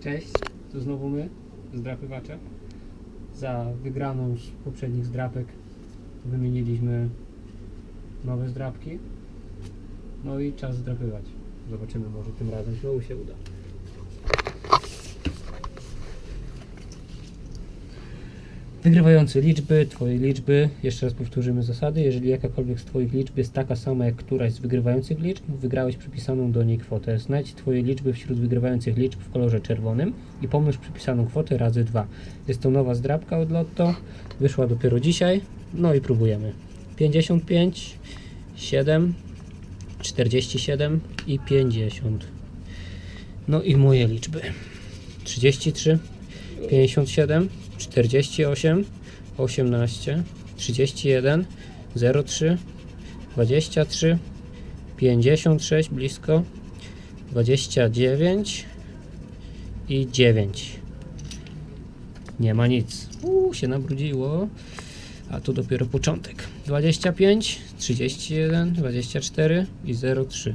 Cześć, tu znowu my, zdrapywacze. Za wygraną z poprzednich zdrapek wymieniliśmy nowe zdrapki. No i czas zdrapywać. Zobaczymy, może tym razem znowu się uda. Wygrywający liczby, Twoje liczby. Jeszcze raz powtórzymy zasady. Jeżeli jakakolwiek z Twoich liczb jest taka sama jak któraś z wygrywających liczb, wygrałeś przypisaną do niej kwotę. Znajdź Twoje liczby wśród wygrywających liczb w kolorze czerwonym i pomnóż przypisaną kwotę razy 2. Jest to nowa zdrabka od Lotto. Wyszła dopiero dzisiaj. No i próbujemy. 55, 7, 47 i 50. No i moje liczby. 33, 57, 48, 18, 31, 03, 23, 56 blisko, 29 i 9. Nie ma nic. Uuu, się nabrudziło. A tu dopiero początek. 25, 31, 24 i 03.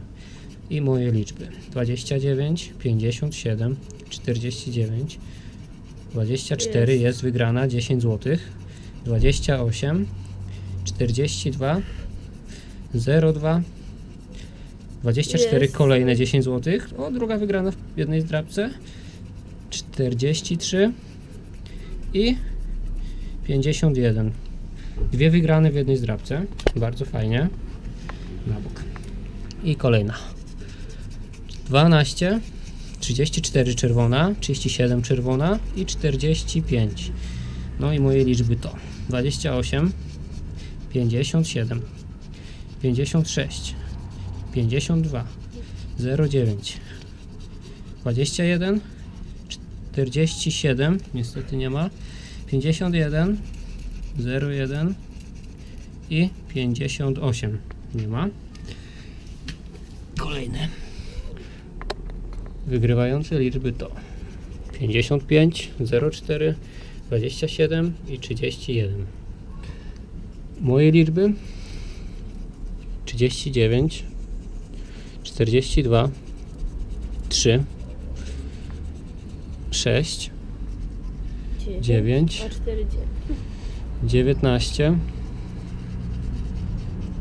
I moje liczby. 29, 57, 49, 24 Jest. jest wygrana 10 zł. 28 42 02 24 Jest. kolejne 10 zł. O, druga wygrana w jednej zdrabce. 43 i 51. Dwie wygrane w jednej zdrabce. Bardzo fajnie. Na bok. I kolejna. 12 34 czerwona, 37 czerwona i 45. No i moje liczby to 28, 57, 56, 52, 09, 21, 47, niestety nie ma, 51, 01 i 58. Nie ma. Kolejne. Wygrywające liczby to 55, 04, 27 i 31. Moje liczby 39, 42, 3, 6, 9. A 4 9. 19,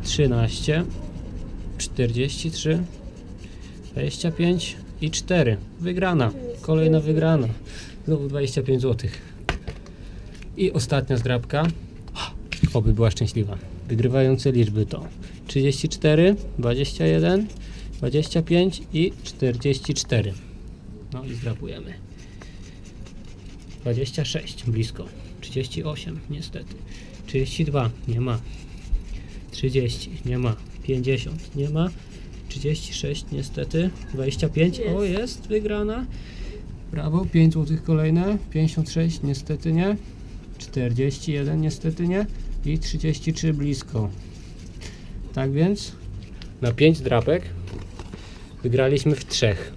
13, 43, 25 i 4. Wygrana. Kolejna wygrana. Znowu 25 zł. I ostatnia zdrabka. Oby była szczęśliwa. Wygrywające liczby to 34, 21, 25 i 44. No i zdrapujemy. 26 blisko. 38 niestety. 32 nie ma. 30 nie ma. 50 nie ma. 36 niestety. 25 o Jest. jest wygrana. Brawo, 5 zł kolejne. 56 niestety nie. 41 niestety nie. I 33 blisko. Tak więc na 5 drapek wygraliśmy w trzech.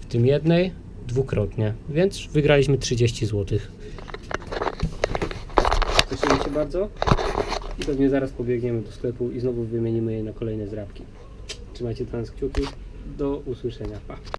W tym jednej dwukrotnie, więc wygraliśmy 30 zł. Cieszymy się bardzo i pewnie zaraz pobiegniemy do sklepu i znowu wymienimy je na kolejne zrabki. Trzymajcie dla nas kciuki. Do usłyszenia. Pa.